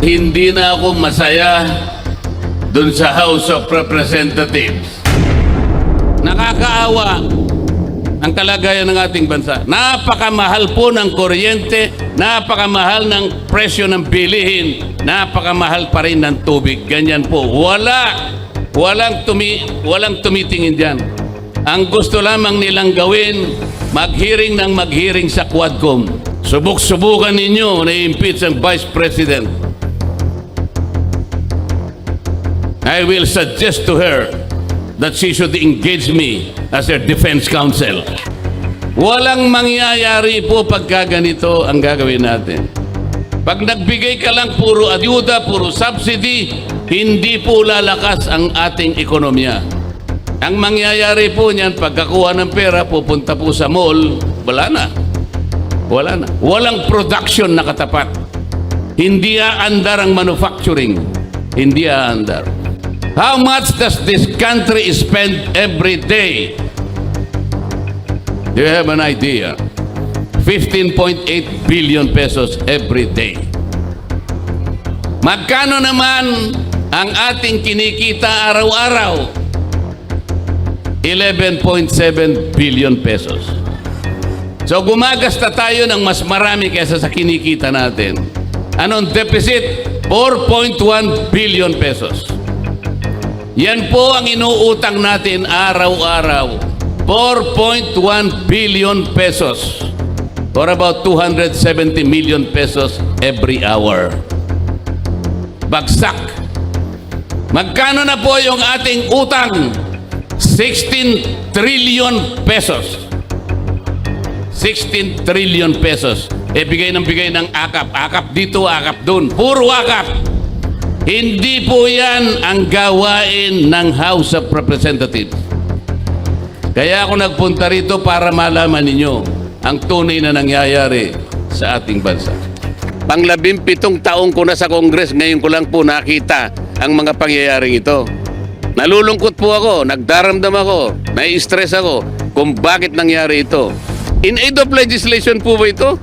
Hindi na ako masaya dun sa House of Representatives. Nakakaawa ang kalagayan ng ating bansa. Napakamahal po ng kuryente, napakamahal ng presyo ng bilihin, napakamahal pa rin ng tubig. Ganyan po. Wala, walang, tumi, walang tumitingin dyan. Ang gusto lamang nilang gawin, maghiring ng maghiring sa Quadcom. Subok-subukan ninyo na impeach ang Vice President. I will suggest to her that she should engage me as her defense counsel. Walang mangyayari po pagka ganito ang gagawin natin. Pag nagbigay ka lang puro ayuda, puro subsidy, hindi po lalakas ang ating ekonomiya. Ang mangyayari po niyan, pagkakuha ng pera, pupunta po sa mall, wala na. Wala na. Walang production na katapat. Hindi aandar ang manufacturing. Hindi aandar. How much does this country spend every day? Do you have an idea? 15.8 billion pesos every day. Magkano naman ang ating kinikita araw-araw? 11.7 billion pesos. So gumagasta tayo ng mas marami kaysa sa kinikita natin. Anong deficit? 4.1 billion pesos. Yan po ang inuutang natin araw-araw. 4.1 billion pesos. Or about 270 million pesos every hour. Bagsak. Magkano na po yung ating utang? 16 trillion pesos. 16 trillion pesos. E bigay ng bigay ng akap. Akap dito, akap doon. Puro akap. Hindi po yan ang gawain ng House of Representatives. Kaya ako nagpunta rito para malaman ninyo ang tunay na nangyayari sa ating bansa. Panglabimpitong taong ko na sa Kongres, ngayon ko lang po nakita ang mga pangyayaring ito. Nalulungkot po ako, nagdaramdam ako, nai-stress ako kung bakit nangyari ito. In aid of legislation po ba ito?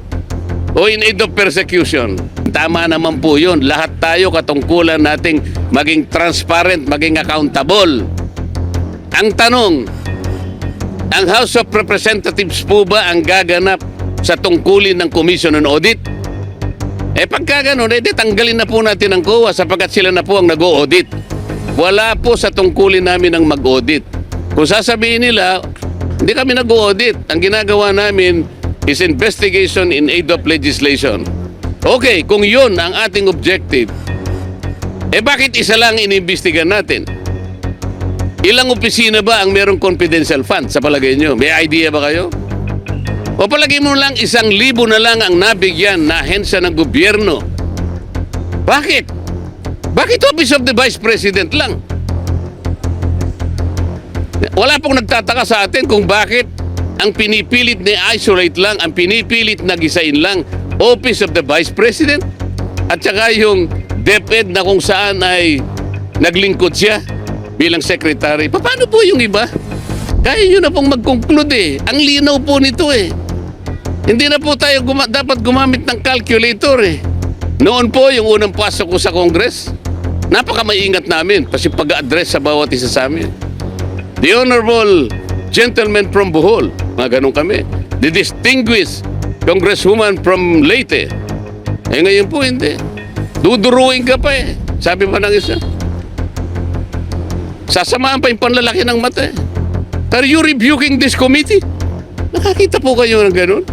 O in aid of persecution? Tama naman po yun. Lahat tayo katungkulan nating maging transparent, maging accountable. Ang tanong, ang House of Representatives po ba ang gaganap sa tungkulin ng Commission on Audit? Eh pagka ganun, eh tanggalin na po natin ang COA sapagkat sila na po ang nag-audit. Wala po sa tungkulin namin ang mag-audit. Kung sasabihin nila, hindi kami nag-audit. Ang ginagawa namin is investigation in aid of legislation. Okay, kung yun ang ating objective, eh bakit isa lang inimbestigan natin? Ilang opisina ba ang merong confidential fund sa palagay nyo? May idea ba kayo? O palagay mo lang isang libo na lang ang nabigyan na ahensya ng gobyerno. Bakit? Bakit Office of the Vice President lang? Wala pong nagtataka sa atin kung bakit ang pinipilit na isolate lang, ang pinipilit na gisain lang Office of the Vice President at saka yung DepEd na kung saan ay naglingkod siya bilang secretary. Pa- Paano po yung iba? Kaya nyo na pong mag-conclude eh. Ang linaw po nito eh. Hindi na po tayo guma- dapat gumamit ng calculator eh. Noon po, yung unang pasok ko sa Congress, napaka-maingat namin kasi pag-address sa bawat isa sa amin. The Honorable Gentleman from Bohol, mga ganun kami. The Distinguished Congresswoman from Leyte. Eh ngayon po hindi. Duduruin ka pa eh. Sabi pa ng isa. Sasamahan pa yung panlalaki ng mata eh. Are you rebuking this committee? Nakakita po kayo ng ganun?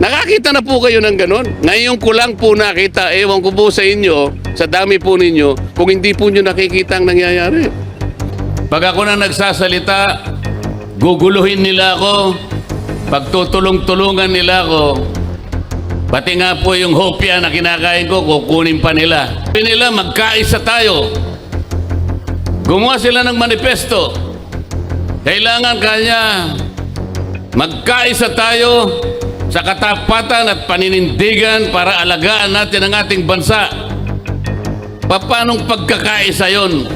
Nakakita na po kayo ng ganun? Ngayon ko lang po nakita, ewan ko po sa inyo, sa dami po ninyo, kung hindi po nyo nakikita ang nangyayari. Pag ako na nagsasalita, guguluhin nila ako, pagtutulong-tulungan nila ako, pati nga po yung hopya na kinakain ko, kukunin pa nila. Sabi nila, magkaisa tayo. Gumawa sila ng manifesto. Kailangan kanya magkaisa tayo sa katapatan at paninindigan para alagaan natin ang ating bansa. Paanong pagkakaisa yon?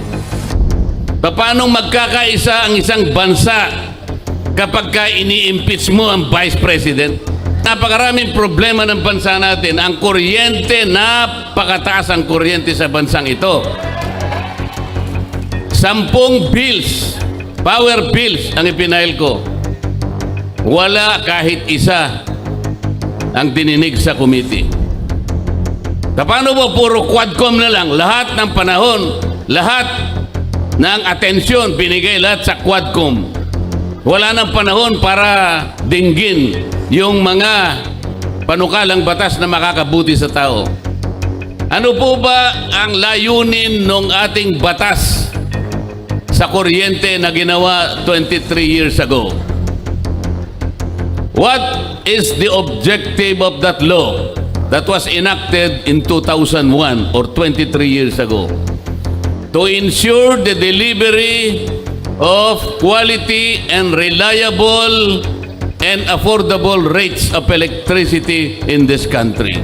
Paano magkakaisa ang isang bansa kapag ka ini-impeach mo ang Vice President? Napakaraming problema ng bansa natin. Ang kuryente, napakataas ang kuryente sa bansang ito. Sampung bills, power bills ang ipinail ko. Wala kahit isa ang dininig sa committee. Paano ba puro quadcom na lang? Lahat ng panahon, lahat ng atensyon binigay lahat sa quadcom. Wala nang panahon para dinggin yung mga panukalang batas na makakabuti sa tao. Ano po ba ang layunin ng ating batas sa kuryente na ginawa 23 years ago? What is the objective of that law that was enacted in 2001 or 23 years ago? To ensure the delivery of quality and reliable and affordable rates of electricity in this country.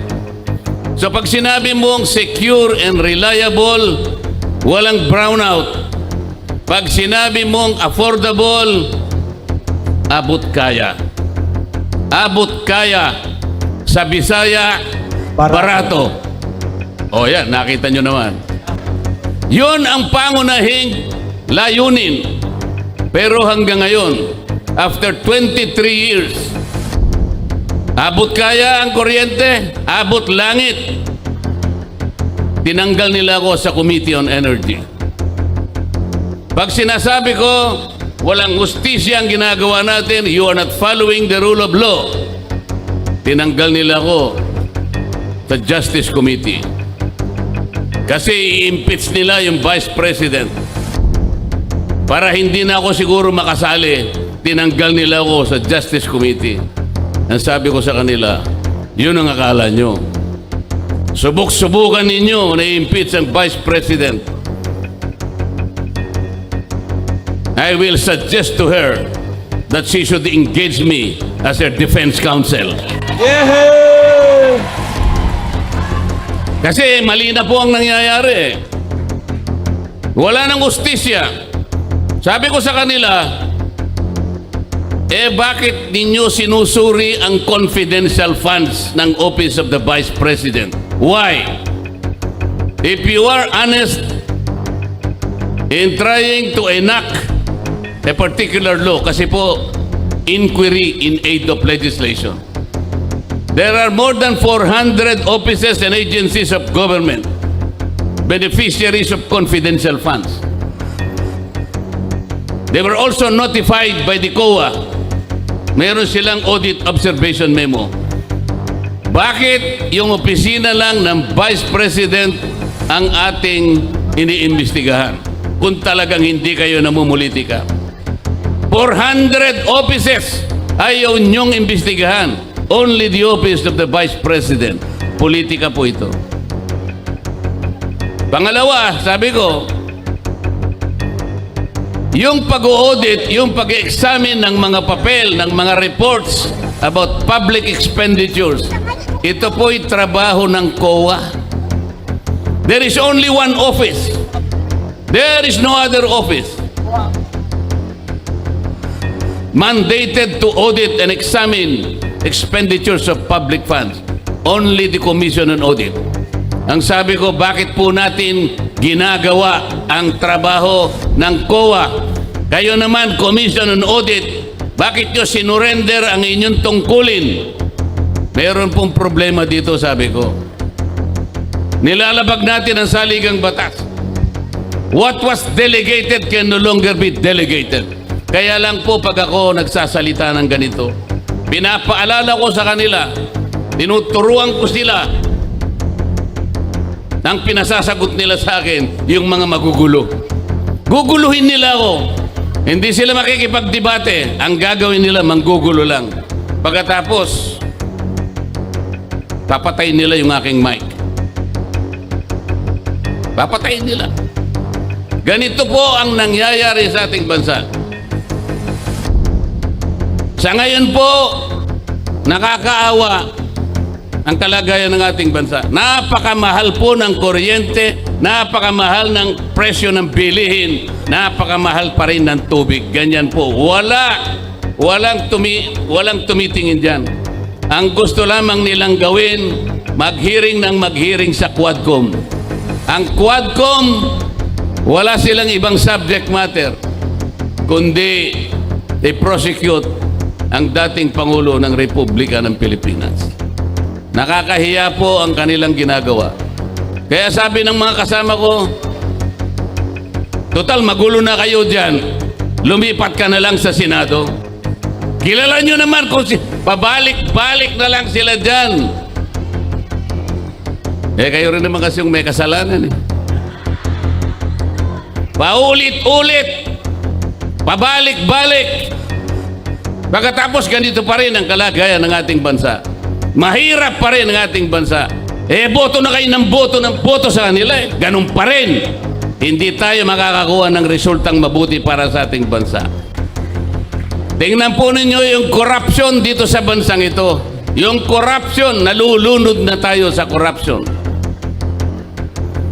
So pag sinabi mong secure and reliable, walang brownout. Pag sinabi mong affordable, abot kaya. Abot kaya. Sa Bisaya, Barato. barato. O yan, nakita nyo naman. Yun ang pangunahing layunin. Pero hanggang ngayon, after 23 years, abot kaya ang kuryente, abot langit. Tinanggal nila ako sa Committee on Energy. Pag sinasabi ko, walang justisya ang ginagawa natin, you are not following the rule of law. Tinanggal nila ako sa Justice Committee. Kasi i-impeach nila yung Vice President. Para hindi na ako siguro makasali, tinanggal nila ako sa Justice Committee. Ang sabi ko sa kanila, yun ang akala nyo. Subok-subukan ninyo na i-impeach ang Vice President. I will suggest to her that she should engage me as her defense counsel. Yehey! Kasi mali na po ang nangyayari. Wala nang ustisya. Sabi ko sa kanila, eh bakit ninyo sinusuri ang confidential funds ng Office of the Vice President? Why? If you are honest in trying to enact a particular law, kasi po, inquiry in aid of legislation. There are more than 400 offices and agencies of government, beneficiaries of confidential funds. They were also notified by the COA. Meron silang audit observation memo. Bakit yung opisina lang ng Vice President ang ating iniimbestigahan? Kung talagang hindi kayo namumulitika. 400 offices ayaw niyong imbestigahan. Only the office of the Vice President. Politika po ito. Pangalawa, sabi ko, yung pag-audit, yung pag-examine ng mga papel, ng mga reports about public expenditures, ito po'y trabaho ng COA. There is only one office. There is no other office mandated to audit and examine expenditures of public funds. Only the Commission on Audit. Ang sabi ko, bakit po natin ginagawa ang trabaho ng COA? Kayo naman, Commission on Audit, bakit nyo sinurrender ang inyong tungkulin? Meron pong problema dito, sabi ko. Nilalabag natin ang saligang batas. What was delegated can no longer be delegated. Kaya lang po pag ako nagsasalita ng ganito, pinapaalala ko sa kanila, tinuturuan ko sila ng pinasasagot nila sa akin, yung mga magugulo. Guguluhin nila ako. Hindi sila makikipagdebate. Ang gagawin nila, manggugulo lang. Pagkatapos, papatayin nila yung aking mic. Papatayin nila. Ganito po ang nangyayari sa ating bansa. Sa ngayon po, nakakaawa ang kalagayan ng ating bansa. Napakamahal po ng kuryente, napakamahal ng presyo ng bilihin, napakamahal pa rin ng tubig. Ganyan po. Wala, walang, tumi, walang tumitingin dyan. Ang gusto lamang nilang gawin, maghiring ng maghiring sa Quadcom. Ang Quadcom, wala silang ibang subject matter, kundi i-prosecute ang dating Pangulo ng Republika ng Pilipinas. Nakakahiya po ang kanilang ginagawa. Kaya sabi ng mga kasama ko, Total, magulo na kayo dyan. Lumipat ka na lang sa Senado. Kilala nyo naman kung si... Pabalik-balik na lang sila dyan. Eh, kayo rin naman kasi yung may kasalanan eh. Paulit-ulit. Pabalik-balik. Pagkatapos ganito pa rin ang kalagayan ng ating bansa. Mahirap pa rin ang ating bansa. Eh, boto na kayo ng boto ng boto sa kanila eh. Ganun pa rin. Hindi tayo makakakuha ng resultang mabuti para sa ating bansa. Tingnan po ninyo yung corruption dito sa bansang ito. Yung corruption, nalulunod na tayo sa corruption.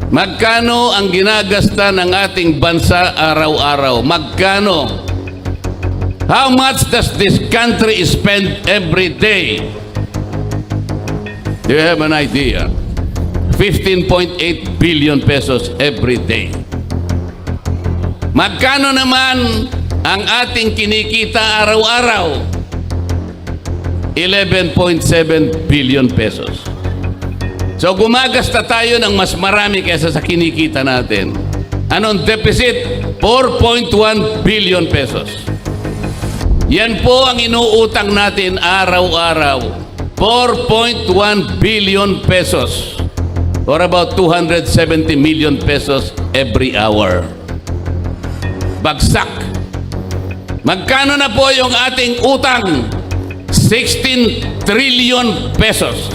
Magkano ang ginagasta ng ating bansa araw-araw? Magkano? How much does this country spend every day? You have an idea? 15.8 billion pesos every day. Magkano naman ang ating kinikita araw-araw? 11.7 billion pesos. So gumagasta tayo ng mas marami kaysa sa kinikita natin. Anong deficit? 4.1 billion pesos. Yan po ang inuutang natin araw-araw. 4.1 billion pesos. Or about 270 million pesos every hour. Bagsak. Magkano na po yung ating utang? 16 trillion pesos.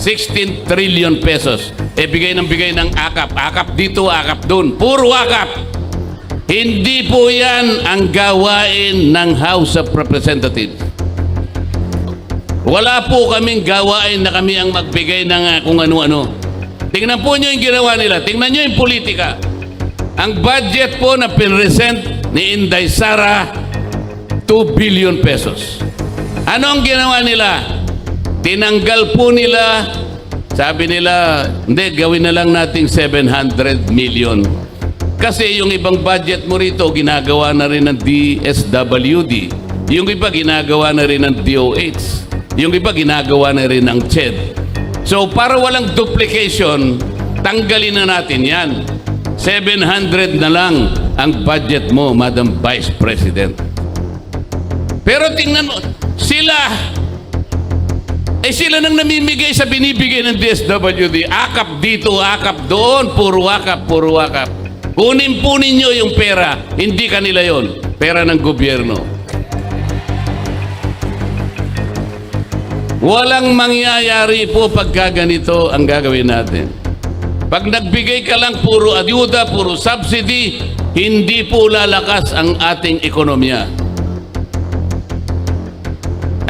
16 trillion pesos. E bigay ng bigay ng akap. Akap dito, akap doon. Puro akap. Hindi po yan ang gawain ng House of Representatives. Wala po kaming gawain na kami ang magbigay ng ah, kung ano-ano. Tingnan po nyo yung ginawa nila. Tingnan nyo yung politika. Ang budget po na pinresent ni Inday Sara, 2 billion pesos. Ano ang ginawa nila? Tinanggal po nila, sabi nila, hindi, gawin na lang nating 700 million. Kasi yung ibang budget mo rito, ginagawa na rin ng DSWD. Yung iba, ginagawa na rin ng DOH. Yung iba, ginagawa na rin ng CHED. So, para walang duplication, tanggalin na natin yan. 700 na lang ang budget mo, Madam Vice President. Pero tingnan mo, sila, eh sila nang namimigay sa binibigay ng DSWD. Akap dito, akap doon, puro akap, puro akap. Kunin po ninyo yung pera, hindi kanila yon, pera ng gobyerno. Walang mangyayari po pagka ganito ang gagawin natin. Pag nagbigay ka lang puro ayuda, puro subsidy, hindi po lalakas ang ating ekonomiya.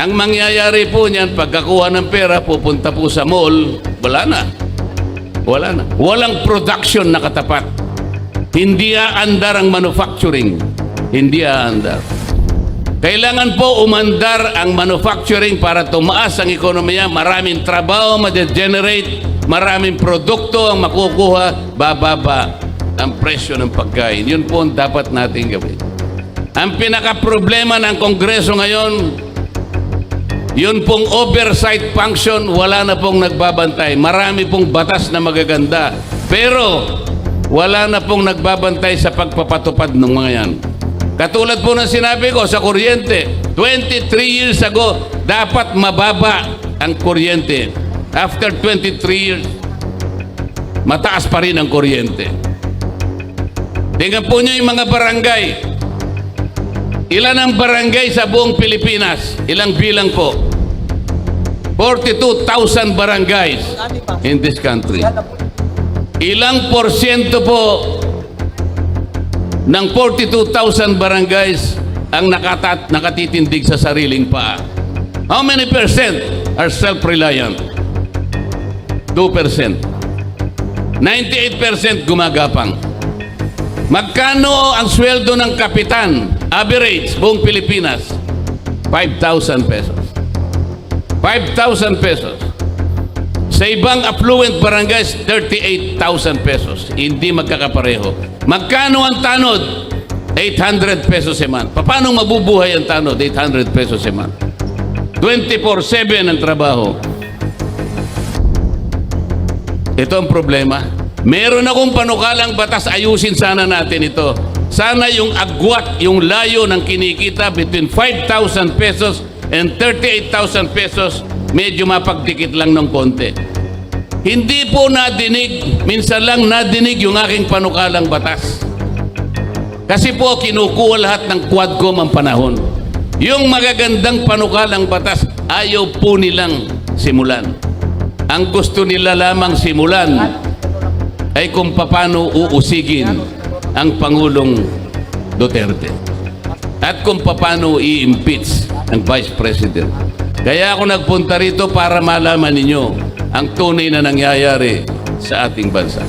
Ang mangyayari po niyan, pagkakuha ng pera, pupunta po sa mall, wala na. Wala na. Walang production na katapat. Hindi aandar ang manufacturing. Hindi aandar. Kailangan po umandar ang manufacturing para tumaas ang ekonomiya. Maraming trabaho ma-generate, maraming produkto ang makukuha, bababa ang presyo ng pagkain. Yun po ang dapat natin gawin. Ang pinaka-problema ng Kongreso ngayon, yun pong oversight function, wala na pong nagbabantay. Marami pong batas na magaganda. Pero, wala na pong nagbabantay sa pagpapatupad ng mga yan. Katulad po ng sinabi ko sa kuryente, 23 years ago, dapat mababa ang kuryente. After 23 years, mataas pa rin ang kuryente. Tingnan po nyo yung mga barangay. Ilan ang barangay sa buong Pilipinas? Ilang bilang po? 42,000 barangays in this country. Ilang porsyento po ng 42,000 barangays ang nakatat, nakatitindig sa sariling paa? How many percent are self-reliant? 2%. 98% gumagapang. Magkano ang sweldo ng kapitan? Average, buong Pilipinas, 5,000 pesos. 5,000 pesos. Sa ibang affluent barangays, 38,000 pesos. Hindi magkakapareho. Magkano ang tanod? 800 pesos a month. Paano mabubuhay ang tanod? 800 pesos a month. 24-7 ang trabaho. Ito ang problema. Meron akong panukalang batas, ayusin sana natin ito. Sana yung agwat, yung layo ng kinikita between 5,000 pesos and 38,000 pesos, medyo mapagdikit lang ng konti. Hindi po nadinig, minsan lang nadinig yung aking panukalang batas. Kasi po kinukuha lahat ng Quadcom ang panahon. Yung magagandang panukalang batas, ayaw po nilang simulan. Ang gusto nila lamang simulan ay kung paano uusigin ang Pangulong Duterte at kung paano i-impeach ang Vice President. Kaya ako nagpunta rito para malaman ninyo ang tunay na nangyayari sa ating bansa.